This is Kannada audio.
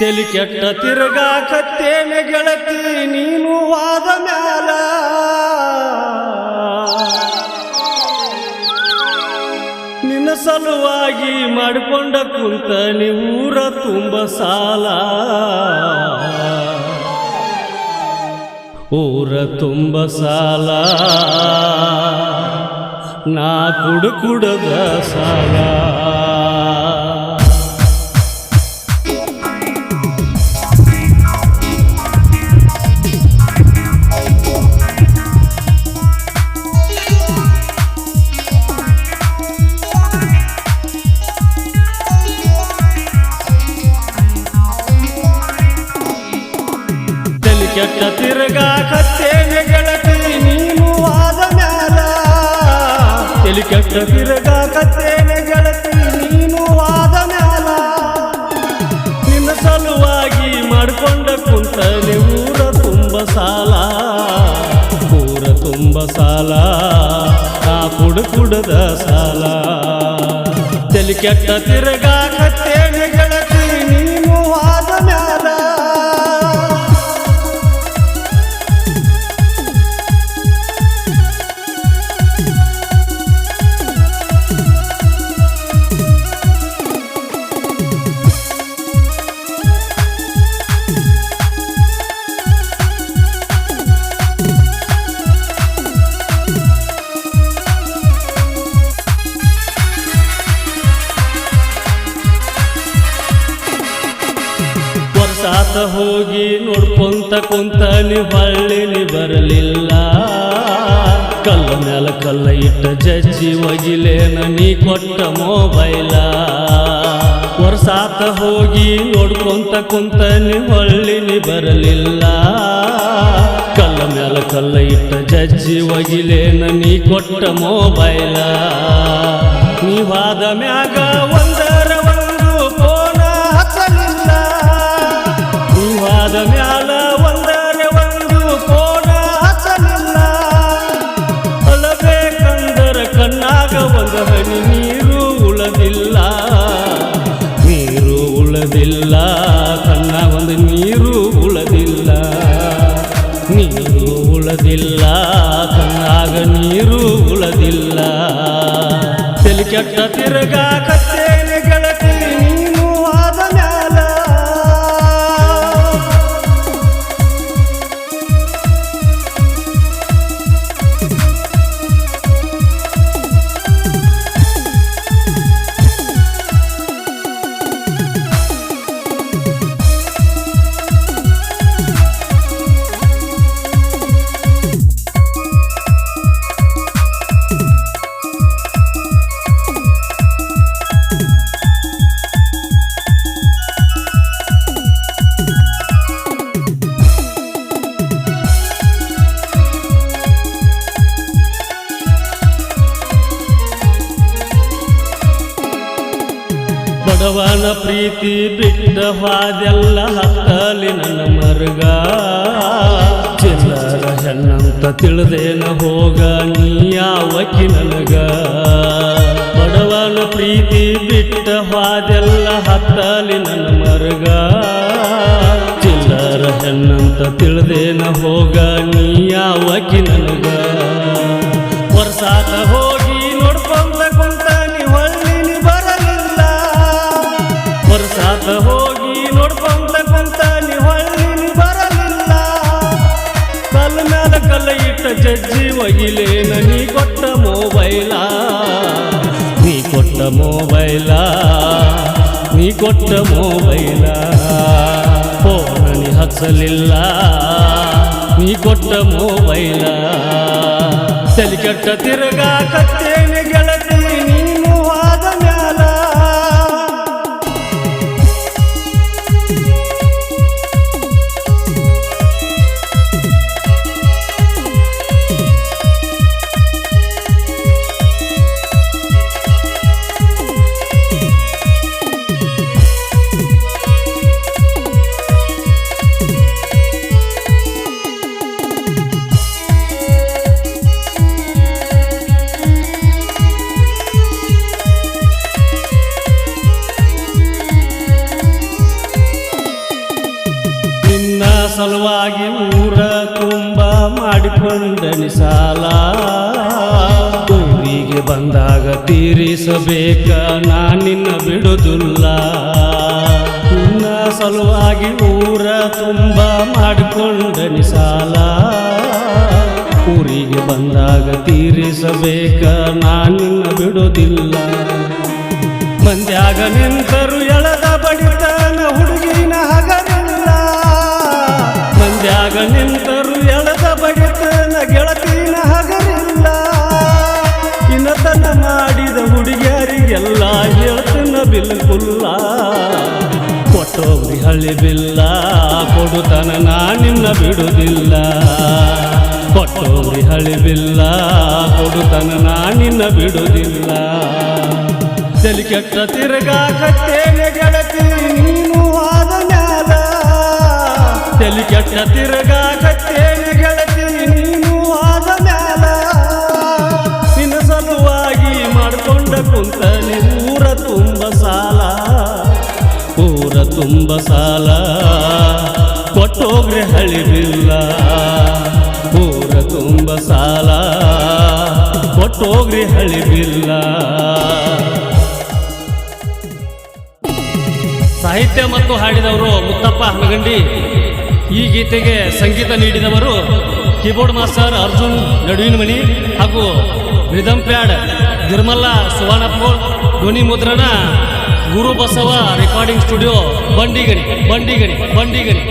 ತೆಲಿ ಕೆಟ್ಟ ತಿರುಗಾಕತ್ತೇನೆ ಗೆಳತಿ, ನೀನು ವಾದ ಮ್ಯಾಲ. ನಿನ್ನ ಸಲುವಾಗಿ ಮಾಡಿಕೊಂಡ ಕುಂತ ಊರ ತುಂಬ ಸಾಲ. ಊರ ತುಂಬ ಸಾಲ. ನಾ ಕುಡು ಕುಡದ ಸಾಲ. ಕೆಟ್ಟ ತಿರುಗಾಕತ್ತೇನೆ ಗೆಳತಿ ನೀನು ಆದ ಮ್ಯಾಲ. ತಲೆ ಕೆಟ್ಟ ತಿರುಗಾಕತ್ತೇನೆ ಗೆಳತಿ ನೀನು ಆದ ಮ್ಯಾಲ. ನಿನ್ನ ಸಲುವಾಗಿ ಮಾಡಿಕೊಂಡ ಕುಂತಲೆ ಊರ ತುಂಬ ಸಾಲ. ಊರ ತುಂಬ ಸಾಲ, ಆ ಕುಡ ಕುಡದ ಸಾಲ. ತಲೆ ಕೆಟ್ಟ ತಿರುಗಾಕತ್ತೇನೆ ಹೋಗಿ ನೋಡ್ಕೊಂತ ಕುಂತ ನೀ ಬಳ್ಳಿ ಬರಲಿಲ್ಲ. ಕಲ್ಲ ಮ್ಯಾಲ ಕಲ್ಲ ಇಟ್ಟ ಜಜ್ಜಿ ಒಗಿಲೇನ ನೀ ಕೊಟ್ಟ ಮೊಬೈಲ. ವರ್ಷಾತ ಹೋಗಿ ನೋಡ್ಕೊಂತ ಕುಂತ ನೀ ಹೊಳ್ಳಿ ಬರಲಿಲ್ಲ. ಕಲ್ಲ ಮ್ಯಾಲ ಕಲ್ಲ ಇಟ್ಟ ಜಜ್ಜಿ ಒಗಿಲೇನ ನೀ ಕೊಟ್ಟ ಮೊಬೈಲ. ನೀವಾದ ಮ್ಯಾಗ ಒಂದು ನೀವಾದ ಮ್ಯಾಲ ಒಂದರೆ ಒಂದು ಕೋಣ ಹಚ್ಚಲಿಲ್ಲ. ಅಳಬೇಕಂದರ ಕಣ್ಣಾಗ ಒಂದು ಹನಿ ನೀರು ಉಳದಿಲ್ಲ. ನೀರು ಉಳದಿಲ್ಲ ಕಣ್ಣಾಗ ಒಂದು ನೀರು ಉಳದಿಲ್ಲ. ನೀರು ಉಳದಿಲ್ಲ, ಕಣ್ಣಾಗ ನೀರು ಉಳದಿಲ್ಲ. ತಲೆ ಕೆಟ್ಟ ಬಡವನ ಪ್ರೀತಿ ಬಿಟ್ಟ ಹಾದೆಲ್ಲ ಹತ್ತಲಿ ನನ್ನ ಮರ್ಗ. ಚಿಲ್ಲರ ಹೆಣ್ಣಂತ ತಿಳಿದೇನ ಹೋಗ, ನೀ ನನಗ? ಬಡವನ ಪ್ರೀತಿ ಬಿಟ್ಟ ಹಾದೆಲ್ಲ ಹತ್ತಲಿ ನನ್ನ ಮರ್ಗ. ಚಿಲ್ಲರ ಹೆಣ್ಣಂತ ತಿಳಿದೇನ ಹೋಗ, ನೀ ನನಗ? ವರ್ಷಾತ ಹೋಗಿ ನೋಡ್ಕೊಂತ ಕುಂತ ನೀ ಬರಲಿಲ್ಲ. ಕಲ್ ಮ್ಯಾಲ ಕಲ್ಲ ಇಟ್ಟ ಜಜ್ಜಿ ನೀ ಕೊಟ್ಟ ಮೊಬೈಲ. ನೀ ಕೊಟ್ಟ ಮೊಬೈಲ, ನೀ ಕೊಟ್ಟ ಮೊಬೈಲ. ಫೋನ ನೀ ಹಚ್ಚಲಿಲ್ಲ, ನೀ ಕೊಟ್ಟ ಮೊಬೈಲ. ತಲೆ ಕೆಟ್ಟ ಗೆಳತಿ ಮಾಡಿಕೊಂಡನಿ ಸಾಲ. ಊರಿಗೆ ಬಂದಾಗ ತೀರಿಸಬೇಕ ನಾನಿನ್ನ ಬಿಡುದಿಲ್ಲ. ನಿನ್ನ ಸಲುವಾಗಿ ಊರ ತುಂಬ ಮಾಡಿಕೊಂಡನಿ ಸಾಲ. ಊರಿಗೆ ಬಂದಾಗ ತೀರಿಸಬೇಕ ನಾನಿನ್ನ ಬಿಡೋದಿಲ್ಲ. ಮಂದ್ಯಾಗ ನಿಂತರು ಎಳದ ಬಿಲ್ಕುಲ್ಲ ಕೊಟ್ಟೋಗ್ರಿ ಹಳ್ಳಿ ಬಿಲ್ಲ ಕೊಡುತನ ನಾನಿನ್ನ ಬಿಡುವುದಿಲ್ಲ. ಕೊಟ್ಟೋಗ್ರಿ ಹಳ್ಳಿ ಬಿಲ್ಲ ಕೊಡುತನ ನಾನಿನ್ನ ಬಿಡುವುದಿಲ್ಲ. ತಲೆ ಕೆಟ್ಟ ತಿರುಗಾಕತ್ತೇನೆ ಗೆಳತಿ ನೀನು ಆದ ಮ್ಯಾಲ. ತಲೆ ಕೆಟ್ಟ ತಿರುಗಾಕತ್ತೇನೆ ಗೆಳತಿ ನೀನು ಆದ ಮ್ಯಾಲ. ನಿನ್ನ ಸಲುವಾಗಿ ಮಾಡ್ಕೊಂಡ ಕುಂತ ಊರ ತುಂಬ ಸಾಲ, ಊರ ತುಂಬ ಸಾಲ, ಕೊಟ್ಟೋಗ್ರೆ ಹಳಿಬಿಲ್ಲ ಊರ ತುಂಬ ಸಾಲ, ಕೊಟ್ಟೋಗ್ರೆ ಹಳಿಬಿಲ್ಲ ಸಾಹಿತ್ಯ ಮತ್ತು ಹಾಡಿದವರು ಮುತ್ತಪ್ಪ ಹನಗಂಡಿ, ಈ ಗೀತೆಗೆ ಸಂಗೀತ ನೀಡಿದವರು ಕೀಬೋರ್ಡ್ ಮಾಸ್ಟರ್ ಅರ್ಜುನ್ ನಡುವಿನ ಮಣಿ ಹಾಗೂ ರಿದಮ್ ಪ್ಯಾಡ್ ನಿರ್ಮಲ್ಲಾ ಸುವರ್ಣಪ್ಪಗೋಳ್ ಧ್ವನಿ ಮುದ್ರಣ ಗುರು ಬಸವ ರೆಕಾರ್ಡಿಂಗ್ ಸ್ಟುಡಿಯೋ ಬಂಡಿಗಣಿ ಬಂಡಿಗಣಿ ಬಂಡಿಗಣಿ.